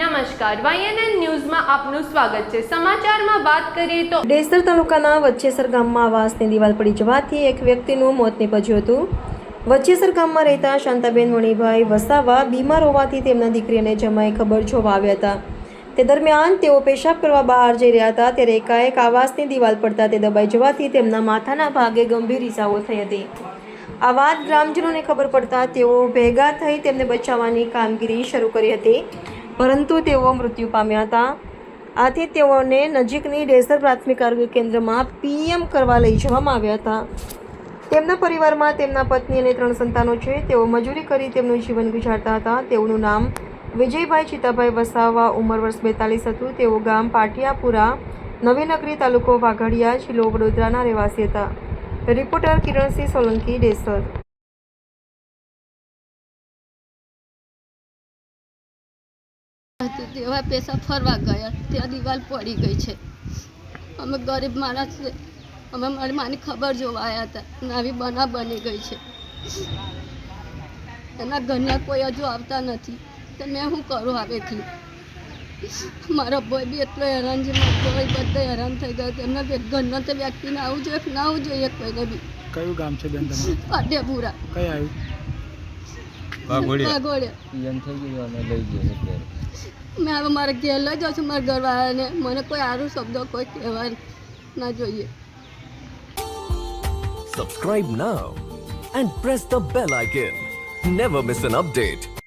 નમસ્કાર વાયએનએન ન્યૂઝમાં આપનું સ્વાગત છે. સમાચારમાં વાત કરીએ તો ડેસર તાલુકાના વચ્ચેસર ગામમાં આવાસની દિવાલ પડી જવાથી એક વ્યક્તિનું મોત નીપજ્યું હતું. વચ્ચેસર ગામમાં રહેતા શાંતાબેન મણિભાઈ વસાવા બીમાર હોવાથી તેમના દીકરી અને જમાઈ ખબર જોવા આવ્યા હતા. તે દરમિયાન તેઓ પેશાબ કરવા બહાર જઈ રહ્યા હતા. ત્યારે એકાએક આવાસની દિવાલ પડતા તે દબાઈ જવાથી તેમના માથાના ભાગે ગંભીર ઇજાઓ થઈ હતી. આ વાત ગ્રામજનોને ખબર પડતા તેઓ ભેગા થઈ તેમને બચાવવાની કામગીરી શરૂ કરી હતી. પરંતુ તેઓ મૃત્યુ પામ્યા હતા. આથી તેઓને નજીકની ડેસર પ્રાથમિક આરોગ્ય કેન્દ્રમાં પીએમ કરવા લઈ જવામાં આવ્યા હતા. તેમના પરિવારમાં તેમના પત્ની અને ત્રણ સંતાનો છે. તેઓ મજૂરી કરી તેમનું જીવન ગુજારતા હતા. તેઓનું નામ વિજયભાઈ ચિતાભાઈ વસાવા ઉંમર વર્ષ બેતાલીસ હતું. તેઓ ગામ પાટિયાપુરા, નવીનગરી તાલુકો વાઘડિયા, જિલ્લો વડોદરાના રહેવાસી હતા. રિપોર્ટર કિરણસિંહ સોલંકી ડેસર હતી તેવા પૈસા ફરવા ગયા. ત્યાં દિવાલ પડી ગઈ છે. અમે ગરીબ માણસ અમે મારી માની ખબર જોવા આવ્યા હતા. અને આવી બના બની ગઈ છે. એના ઘરના કોઈ હજુ આવતા નથી. તો મેં શું કરું આવેથી મારો ભાઈ બી એટલો હેરાન છે. મારો ભાઈ બધા હેરાન થઈ ગયા એમના ઘર- ઘરના તો વ્યક્તિને આવવું જોઈએ કે ના આવવું જોઈએ કોઈને બી? કયું ગામ છે બેન તમારું? પાટિયાપુરા. કઈ આવ્યું વાઘોડિયા. એમ થઈ ગયું અને લઈ ગયો એટલે મેં હવે મારે ઘેર લઈ જાઉં છું મારા ઘરવાળાને. મને કોઈ સારું શબ્દ કોઈ કહેવાય ના જોઈએ. Subscribe now and press the bell icon. Never miss an update.